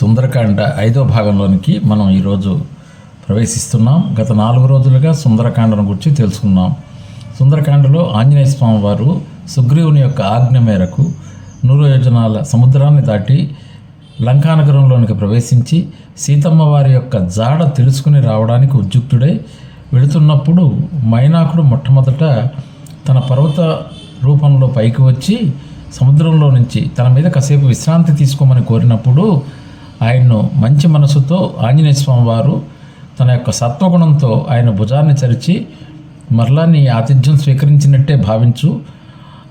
సుందరకాండ ఐదో భాగంలోనికి మనం ఈరోజు ప్రవేశిస్తున్నాం. గత నాలుగు రోజులుగా సుందరకాండను గురించి తెలుసుకున్నాం. సుందరకాండలో ఆంజనేయ స్వామి వారు సుగ్రీవుని యొక్క ఆజ్ఞ మేరకు నూరు యోజనాల సముద్రాన్ని దాటి లంకానగరంలోనికి ప్రవేశించి సీతమ్మ వారి యొక్క జాడ తెలుసుకుని రావడానికి ఉద్యుక్తుడై వెళుతున్నప్పుడు మైనాకుడు మొట్టమొదట తన పర్వత రూపంలో పైకి వచ్చి సముద్రంలో నుంచి తన మీద కాసేపు విశ్రాంతి తీసుకోమని కోరినప్పుడు ఆయన్ను మంచి మనసుతో ఆంజనేయ స్వామి వారు తన యొక్క సత్వగుణంతో ఆయన భుజాన్ని చరిచి మరలా నీ ఆతిథ్యం స్వీకరించినట్టే భావించు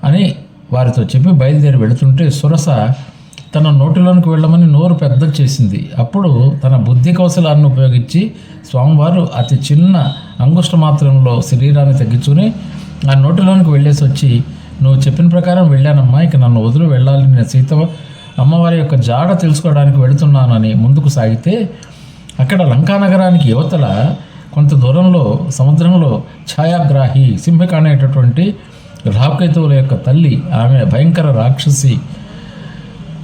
అని వారితో చెప్పి బయలుదేరి వెళుతుంటే సురస తన నోటిలోనికి వెళ్ళమని నోరు పెద్ద చేసింది. అప్పుడు తన బుద్ధి కౌశలాన్ని ఉపయోగించి స్వామివారు అతి చిన్న అంగుష్ట మాత్రంలో శరీరాన్ని తగ్గించుకుని ఆ నోటిలోనికి వెళ్ళేసి వచ్చి నువ్వు చెప్పిన ప్రకారం వెళ్ళానమ్మా ఇక నన్ను వదిలి వెళ్ళాలి నేను సీత అమ్మవారి యొక్క జాడ తెలుసుకోవడానికి వెళుతున్నానని ముందుకు సాగితే అక్కడ లంకానగరానికి యువతల కొంత దూరంలో సముద్రంలో ఛాయాగ్రాహి సింహిక అనేటటువంటి రాకేతువుల యొక్క తల్లి ఆమె భయంకర రాక్షసి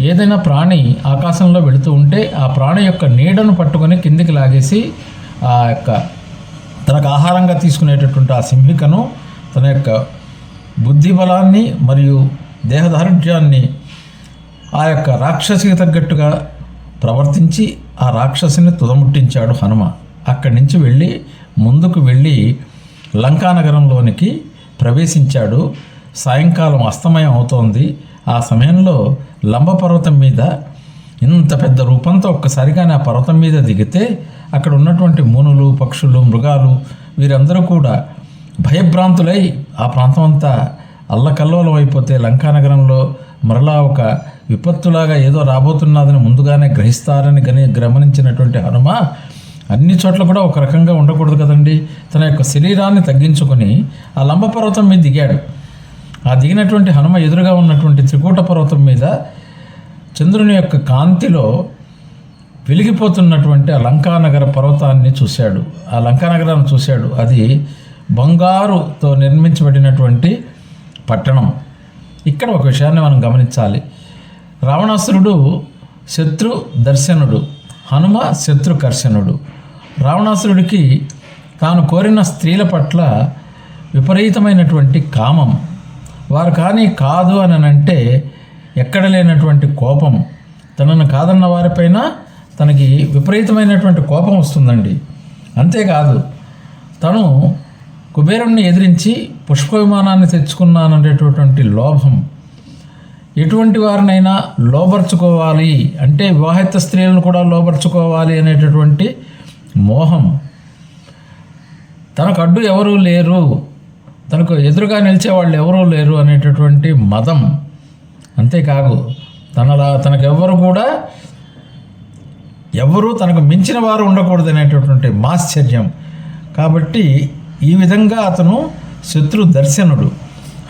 ఏదైనా ప్రాణి ఆకాశంలో వెళుతూ ఉంటే ఆ ప్రాణి యొక్క నీడను పట్టుకొని కిందికి లాగేసి ఆ యొక్క తనకు ఆహారంగా తీసుకునేటటువంటి ఆ సింహికను తన యొక్క బుద్ధి బలాన్ని మరియు దేహదారుఢ్యాన్ని ఆ యొక్క రాక్షసికి తగ్గట్టుగా ప్రవర్తించి ఆ రాక్షసిని తుదముట్టించాడు హనుమ. అక్కడి నుంచి వెళ్ళి ముందుకు వెళ్ళి లంకానగరంలోనికి ప్రవేశించాడు. సాయంకాలం అస్తమయం అవుతోంది. ఆ సమయంలో లంబ పర్వతం మీద ఇంత పెద్ద రూపంతో ఒక్కసారిగానే ఆ పర్వతం మీద దిగితే అక్కడ ఉన్నటువంటి మూనులు పక్షులు మృగాలు వీరందరూ కూడా భయభ్రాంతులై ఆ ప్రాంతం అంతా అల్లకల్లోలం అయిపోతే లంకానగరంలో మరలా ఒక విపత్తులాగా ఏదో రాబోతున్నదని ముందుగానే గ్రహిస్తారని గని గమనించినటువంటి హనుమ అన్ని చోట్ల కూడా ఒక రకంగా ఉండకూడదు కదండి. తన యొక్క శరీరాన్ని తగ్గించుకొని ఆ లంబ పర్వతం మీద దిగాడు. ఆ దిగినటువంటి హనుమ ఎదురుగా ఉన్నటువంటి త్రికూట పర్వతం మీద చంద్రుని యొక్క కాంతిలో వెలిగిపోతున్నటువంటి ఆ లంకానగర పర్వతాన్ని చూశాడు. ఆ లంకానగరాన్ని చూశాడు. అది బంగారుతో నిర్మించబడినటువంటి పట్టణం. ఇక్కడ ఒక విషయాన్ని మనం గమనించాలి. రావణాసురుడు శత్రు దర్శనుడు హనుమ శత్రుకర్షణుడు రావణాసురుడికి తాను కోరిన స్త్రీల పట్ల విపరీతమైనటువంటి కామం. వారు కానీ కాదు అని అంటే ఎక్కడ లేనటువంటి కోపం. తనను కాదన్న వారిపైన తనకి విపరీతమైనటువంటి కోపం వస్తుందండి. అంతేకాదు తను కుబేరుణ్ణి ఎదిరించి పుష్ప విమానాన్ని తెచ్చుకున్నాననేటటువంటి లోభం ఎటువంటి వారినైనా లోబర్చుకోవాలి. అంటే వివాహిత స్త్రీలను కూడా లోబర్చుకోవాలి అనేటటువంటి మోహం. తనకు అడ్డు ఎవరూ లేరు. తనకు ఎదురుగా నిలిచే వాళ్ళు ఎవరూ లేరు అనేటటువంటి మదం. అంతేకాదు తనలా తనకెవ్వరు కూడా ఎవరు తనకు మించిన వారు ఉండకూడదు అనేటటువంటి మాశ్చర్యం. కాబట్టి ఈ విధంగా అతను శత్రు దర్శనుడు.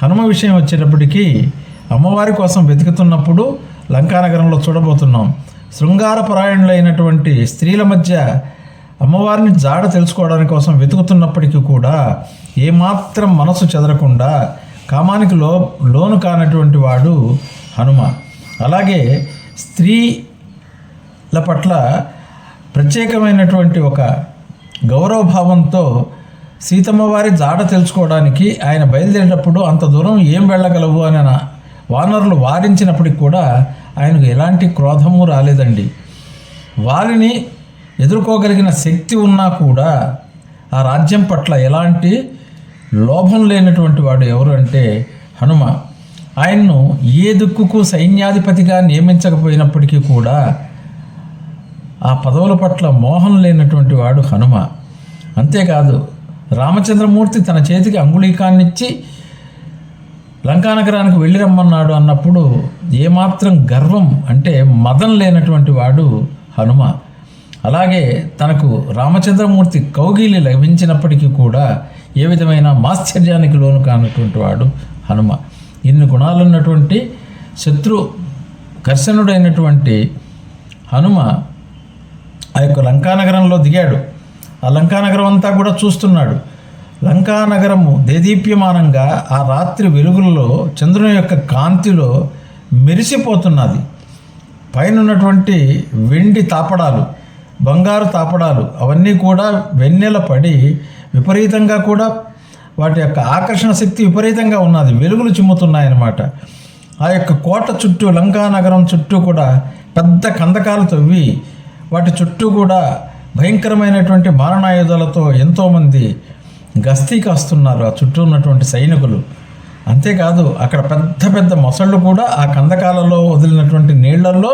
హనుమ విషయం వచ్చేటప్పటికీ అమ్మవారి కోసం వెతుకుతున్నప్పుడు లంకానగరంలో చూడబోతున్నాం. శృంగారపరాయణులైనటువంటి స్త్రీల మధ్య అమ్మవారిని జాడ తెలుసుకోవడానికి కోసం వెతుకుతున్నప్పటికీ కూడా ఏమాత్రం మనసు చెదరకుండా కామానికి లో లోను కానటువంటి వాడు హనుమ. అలాగే స్త్రీల పట్ల ప్రత్యేకమైనటువంటి ఒక గౌరవభావంతో సీతమ్మవారి జాడ తెలుసుకోవడానికి ఆయన బయలుదేరేటప్పుడు అంత దూరం ఏం వెళ్ళగలవు అని నా- వానరులు వారించినప్పటికి కూడా ఆయనకు ఎలాంటి క్రోధము రాలేదండి. వారిని ఎదుర్కోగలిగిన శక్తి ఉన్నా కూడా ఆ రాజ్యం పట్ల ఎలాంటి లోభం లేనటువంటి వాడు ఎవరు అంటే హనుమ. ఆయన్ను ఏ దిక్కుకు సైన్యాధిపతిగా నియమించకపోయినప్పటికీ కూడా ఆ పదవుల పట్ల మోహం లేనటువంటి వాడు హనుమ. అంతేకాదు రామచంద్రమూర్తి తన చేతికి అంగుళీకాన్నిచ్చి లంకానగరానికి వెళ్ళి రమ్మన్నాడు అన్నప్పుడు ఏమాత్రం గర్వం అంటే మదం లేనటువంటి వాడు హనుమ. అలాగే తనకు రామచంద్రమూర్తి కౌగిలి లభించినప్పటికీ కూడా ఏ విధమైన మాశ్చర్యానికి లోను కానటువంటి వాడు హనుమ. ఇన్ని గుణాలున్నటువంటి శత్రు కర్షణుడైనటువంటి హనుమ ఆ యొక్క లంకానగరంలో దిగాడు. ఆ లంకానగరం అంతా కూడా చూస్తున్నాడు. లంకానగరము దేదీప్యమానంగా ఆ రాత్రి వెలుగుల్లో చంద్రుని యొక్క కాంతిలో మెరిసిపోతున్నది. పైనన్నటువంటి వెండి తాపడాలు బంగారు తాపడాలు అవన్నీ కూడా వెన్నెల పడి విపరీతంగా కూడా వాటి యొక్క ఆకర్షణ శక్తి విపరీతంగా ఉన్నది. వెలుగులు చిమ్ముతున్నాయన్నమాట. ఆ యొక్క కోట చుట్టూ లంకా నగరం చుట్టూ కూడా పెద్ద కందకాలు తవ్వి వాటి చుట్టూ కూడా భయంకరమైనటువంటి మారణాయుధాలతో ఎంతోమంది గస్తీ కాస్తున్నారు ఆ చుట్టూ ఉన్నటువంటి సైనికులు. అంతేకాదు అక్కడ పెద్ద పెద్ద మొసళ్ళు కూడా ఆ కందకాలలో వదిలినటువంటి నీళ్ళలో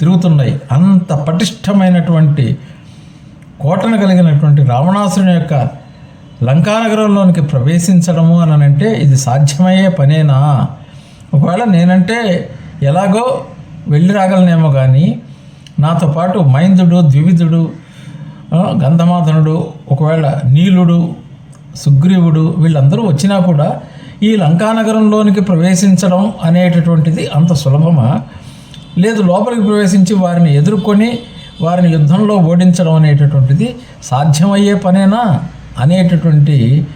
తిరుగుతున్నాయి. అంత పటిష్టమైనటువంటి కోటను కలిగినటువంటి రావణాసురుని యొక్క లంకానగరంలోనికి ప్రవేశించడము అని అంటే ఇది సాధ్యమయ్యే పనేనా? ఒకవేళ నేనంటే ఎలాగో వెళ్ళి రాగలనేమో కానీ నాతో పాటు మైందుడు ద్వివిధుడు గంధమాధనుడు ఒకవేళ నీలుడు సుగ్రీవుడు వీళ్ళందరూ వచ్చినా కూడా ఈ లంకానగరంలోనికి ప్రవేశించడం అనేటటువంటిది అంత సులభమా? లేదు లోపలికి ప్రవేశించి వారిని ఎదుర్కొని వారిని యుద్ధంలో ఓడించడం అనేటటువంటిది సాధ్యమయ్యే పనేనా? అనేటటువంటి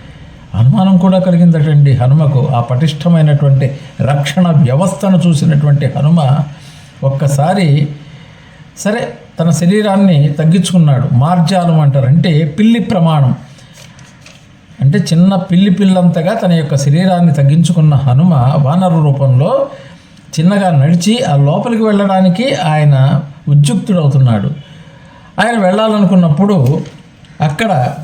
అనుమానం కూడా కలిగిందటండి హనుమకు. ఆ పటిష్టమైనటువంటి రక్షణ వ్యవస్థను చూసినటువంటి హనుమ ఒక్కసారి సరే తన శరీరాన్ని తగ్గించుకున్నాడు. మార్జాలం అంటారు. అంటే పిల్లి ప్రమాణం. అంటే చిన్న పిల్లి పిల్లంతగా తన యొక్క శరీరాన్ని తగ్గించుకున్న హనుమ వానరు రూపంలో చిన్నగా నడిచి ఆ లోపలికి వెళ్ళడానికి ఆయన ఉద్యుక్తుడవుతున్నాడు. ఆయన వెళ్ళాలనుకున్నప్పుడు అక్కడ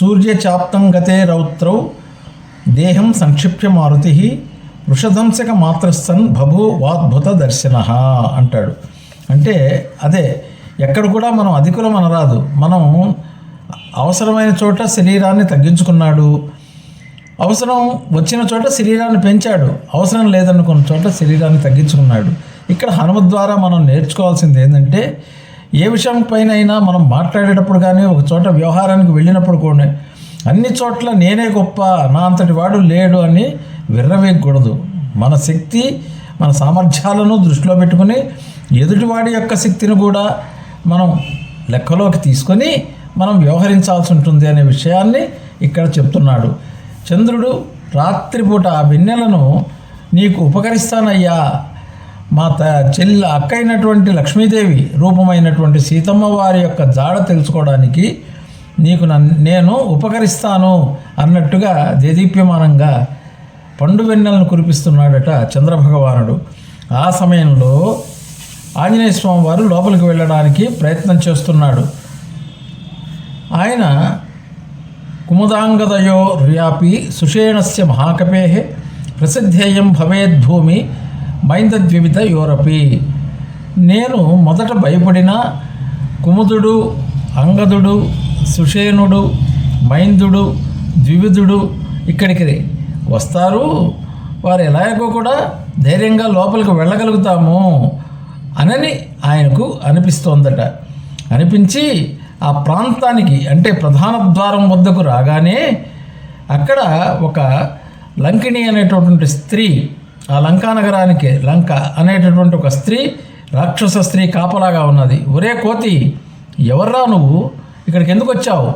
సూర్యచాప్తం గతే రౌత్రౌ దేహం సంక్షిప్య మారుతి వృషధంసక మాత్రస్థన్ బభూ వాద్భుత దర్శన అంటాడు. అంటే అదే ఎక్కడ కూడా మనం అధికులం అనరాదు. మనం అవసరమైన చోట శరీరాన్ని తగ్గించుకున్నాడు. అవసరం వచ్చిన చోట శరీరాన్ని పెంచాడు. అవసరం లేదనుకున్న చోట శరీరాన్ని తగ్గించుకున్నాడు. ఇక్కడ హనుమ ద్వారా మనం నేర్చుకోవాల్సింది ఏంటంటే ఏ విషయం పైన అయినా మనం మాట్లాడేటప్పుడు కానీ ఒక చోట వ్యవహారానికి వెళ్ళినప్పుడు కూడా అన్ని చోట్ల నేనే గొప్ప నా అంతటి వాడు లేడు అని విర్రవేయకూడదు. మన శక్తి మన సామర్థ్యాలను దృష్టిలో పెట్టుకుని ఎదుటివాడి యొక్క శక్తిని కూడా మనం లెక్కలోకి తీసుకొని మనం వ్యవహరించాల్సి ఉంటుంది అనే విషయాన్ని ఇక్కడ చెప్తున్నాడు. చంద్రుడు రాత్రిపూట ఆ వెన్నెలను నీకు ఉపకరిస్తానయ్యా. మా త చెల్లి అక్క అయినటువంటి లక్ష్మీదేవి రూపమైనటువంటి సీతమ్మ వారి యొక్క జాడ తెలుసుకోవడానికి నీకు నన్ను నేను ఉపకరిస్తాను అన్నట్టుగా దేదీప్యమానంగా పండు వెన్నెలను కురిపిస్తున్నాడట చంద్రభగవానుడు. ఆ సమయంలో ఆంజనేయ స్వామి వారు లోపలికి వెళ్ళడానికి ప్రయత్నం చేస్తున్నాడు. ఆయన కుముదాంగదయో ర్యాపి సుషేణస్య మహాకపే ప్రసిద్ధేయం భవేద్భూమి మైందద్వివిధ యూరపి. నేను మొదట భయపడిన కుముదుడు అంగదుడు సుషేణుడు మైందుడు ద్వివిధుడు ఇక్కడికి వస్తారు? వారు ఎలాగో కూడా ధైర్యంగా లోపలికి వెళ్ళగలుగుతాము. అనని ఆయనకు అనిపిస్తోందట. అనిపించి ఆ ప్రాంతానికి అంటే ప్రధాన ద్వారం వద్దకు రాగానే అక్కడ ఒక లంకిణి అనేటటువంటి స్త్రీ ఆ లంకా నగరానికి లంక అనేటటువంటి ఒక స్త్రీ రాక్షస స్త్రీ కాపలాగా ఉన్నది. ఒరే కోతి ఎవర్రా నువ్వు? ఇక్కడికి ఎందుకు వచ్చావు?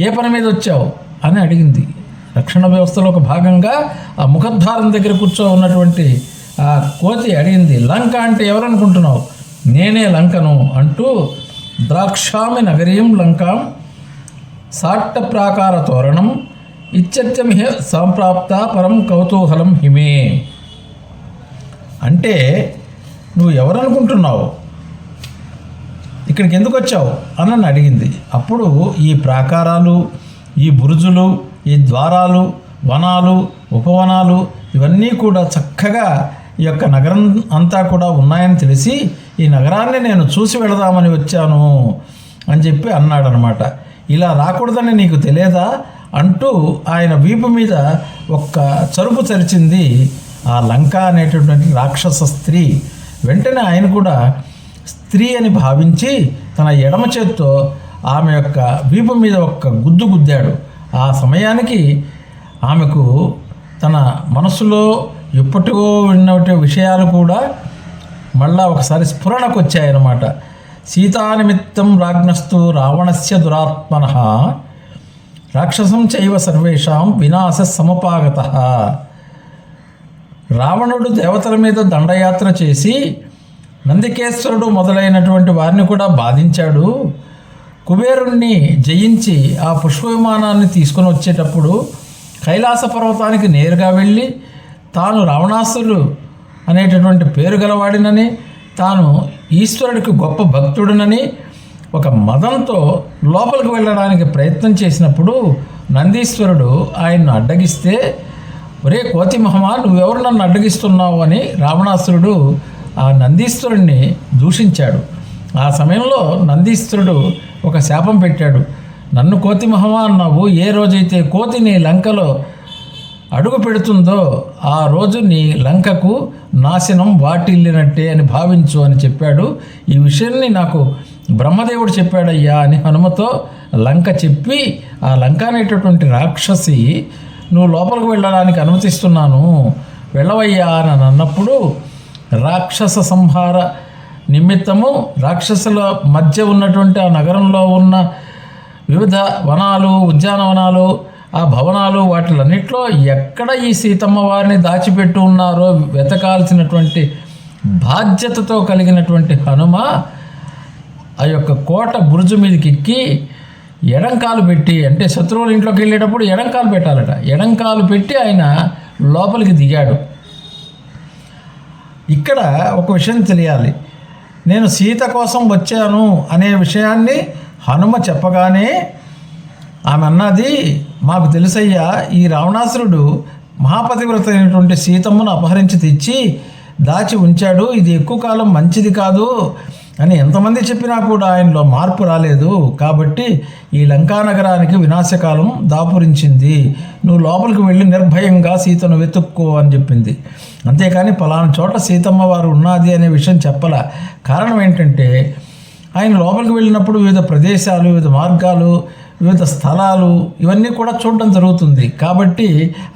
ఏ పని మీద వచ్చావు? అని అడిగింది. రక్షణ వ్యవస్థలో ఒక భాగంగా ఆ ముఖద్వారం దగ్గర కూర్చో ఉన్నటువంటి ఆ కోతి అడిగింది లంక అంటే ఎవరనుకుంటున్నావు? నేనే లంకను అంటూ ద్రాక్షామి నగరీం లంకాం సాట్ట ప్రాకార తోరణం ఇత్యత్యమిహ సంప్రాప్త పరం కౌతూహలం హిమే. అంటే నువ్వు ఎవరనుకుంటున్నావు? ఇక్కడికి ఎందుకు వచ్చావు? అని నన్ను అడిగింది. అప్పుడు ఈ ప్రాకారాలు ఈ బురుజులు ఈ ద్వారాలు వనాలు ఉపవనాలు ఇవన్నీ కూడా చక్కగా యొక్క నగరం అంతా కూడా ఉన్నాయని తెలిసి ఈ నగరాన్ని నేను చూసి వెళదామని వచ్చాను అని చెప్పి అన్నాడనమాట ఇలా రాకూడదని నీకు తెలియదా? అంటూ ఆయన వీపు మీద ఒక్క చరుపు చరిచింది ఆ లంక అనేటటువంటి రాక్షస స్త్రీ. వెంటనే ఆయన కూడా స్త్రీ అని భావించి తన ఎడమ చేత్తో ఆమె యొక్క వీపు మీద ఒక్క గుద్దు గుద్దాడు. ఆ సమయానికి ఆమెకు తన మనసులో ఎప్పటికో విన్నటి విషయాలు కూడా మళ్ళా ఒకసారి స్ఫురణకు వచ్చాయన్నమాట. సీతానిమిత్తం రాజ్ఞస్తు రావణస్య దురాత్మన. రాక్షసం చైవ సర్వేషాం వినాశ సమపాగత. రావణుడు దేవతల మీద దండయాత్ర చేసి నందికేశ్వరుడు మొదలైనటువంటి వారిని కూడా బాధించాడు. కుబేరుణ్ణి జయించి ఆ పుష్ప విమానాన్ని తీసుకొని వచ్చేటప్పుడు కైలాస పర్వతానికి నేరుగా వెళ్ళి తాను రావణాసురుడు అనేటటువంటి పేరు గలవాడినని తాను ఈశ్వరుడికి గొప్ప భక్తుడినని ఒక మదంతో లోపలికి వెళ్ళడానికి ప్రయత్నం చేసినప్పుడు నందీశ్వరుడు ఆయన్ను అడ్డగిస్తే ఒరే కోతి మహమా నువ్వెవరు నన్ను అడ్డగిస్తున్నావు? అని రావణాసురుడు ఆ నందీశ్వరుణ్ణి దూషించాడు. ఆ సమయంలో నందీశ్వరుడు ఒక శాపం పెట్టాడు. నన్ను కోతి మహమా అన్నావు ఏ రోజైతే కోతిని లంకలో అడుగు పెడుతుందో ఆ రోజు నీ లంకకు నాశనం వాటిల్లినట్టే అని భావించు అని చెప్పాడు. ఈ విషయాన్ని నాకు బ్రహ్మదేవుడు చెప్పాడయ్యా అని హనుమతో లంక చెప్పి ఆ లంక అనేటటువంటి రాక్షసి నువ్వు లోపలికి వెళ్ళడానికి అనుమతిస్తున్నాను వెళ్ళవయ్యా అని అన్నప్పుడు రాక్షస సంహార నిమిత్తము రాక్షసుల మధ్య ఉన్నటువంటి ఆ నగరంలో ఉన్న వివిధ వనాలు ఉద్యానవనాలు ఆ భవనాలు వాటిలన్నిట్లో ఎక్కడ ఈ సీతమ్మ వారిని దాచిపెట్టి ఉన్నారో వెతకాల్సినటువంటి బాధ్యతతో కలిగినటువంటి హనుమ ఆ యొక్క కోట బురుజు మీదకి ఎక్కి ఎడంకాలు పెట్టి అంటే శత్రువుల ఇంట్లోకి వెళ్ళేటప్పుడు ఎడంకాలు పెట్టాలట. ఎడంకాలు పెట్టి ఆయన లోపలికి దిగాడు. ఇక్కడ ఒక విషయం తెలియాలి. నేను సీత కోసం వచ్చాను అనే విషయాన్ని హనుమ చెప్పగానే ఆమె అన్నది మాకు తెలుసయ్యా ఈ రావణాసురుడు మహాపతివ్రత అయినటువంటి సీతమ్మను అపహరించి తెచ్చి దాచి ఉంచాడు. ఇది ఎక్కువ కాలం మంచిది కాదు అని ఎంతమంది చెప్పినా కూడా ఆయనలో మార్పు రాలేదు. కాబట్టి ఈ లంకా నగరానికి వినాశకాలం దాపురించింది. నువ్వు లోపలికి వెళ్ళి నిర్భయంగా సీతను వెతుక్కో అని చెప్పింది. అంతేకాని పలానా చోట సీతమ్మ వారు ఉన్నది అనే విషయం చెప్పల. కారణం ఏంటంటే ఆయన లోపలికి వెళ్ళినప్పుడు వివిధ ప్రదేశాలు వివిధ మార్గాలు వివిధ స్థలాలు ఇవన్నీ కూడా చూడడం జరుగుతుంది. కాబట్టి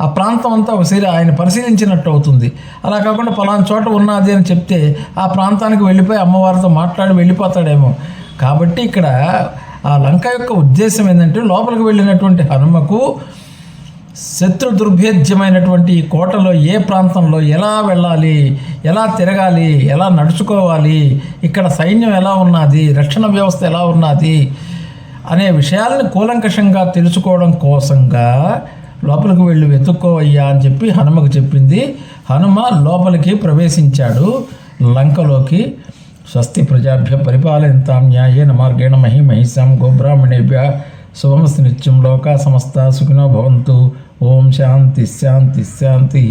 ఆ ప్రాంతం అంతా ఒకసారి ఆయన పరిశీలించినట్టు అవుతుంది. అలా కాకుండా పలానా చోట ఉన్నది అని చెప్తే ఆ ప్రాంతానికి వెళ్ళిపోయి అమ్మవారితో మాట్లాడి వెళ్ళిపోతాడేమో. కాబట్టి ఇక్కడ ఆ లంక యొక్క ఉద్దేశం ఏంటంటే లోపలికి వెళ్ళినటువంటి హనుమకు శత్రు దుర్భేద్యమైనటువంటి ఈ కోటలో ఏ ప్రాంతంలో ఎలా వెళ్ళాలి ఎలా తిరగాలి ఎలా నడుచుకోవాలి ఇక్కడ సైన్యం ఎలా ఉన్నది రక్షణ వ్యవస్థ ఎలా ఉన్నది అనే విషయాలను కూలంకషంగా తెలుసుకోవడం కోసంగా లోపలికి వెళ్ళి వెతుక్కోవయ్యా అని చెప్పి హనుమకు చెప్పింది. హనుమ లోపలికి ప్రవేశించాడు. లంకలోకి స్వస్తి ప్రజాభ్య పరిపాలయంతాం న్యాయేన మార్గేణ మహి మహిషాం గోబ్రాహ్మణేభ్య శుభమస్తి నిత్యం లోకా సమస్త సుఖినో భవంతు. ఓం శాంతి శాంతి శాంతి.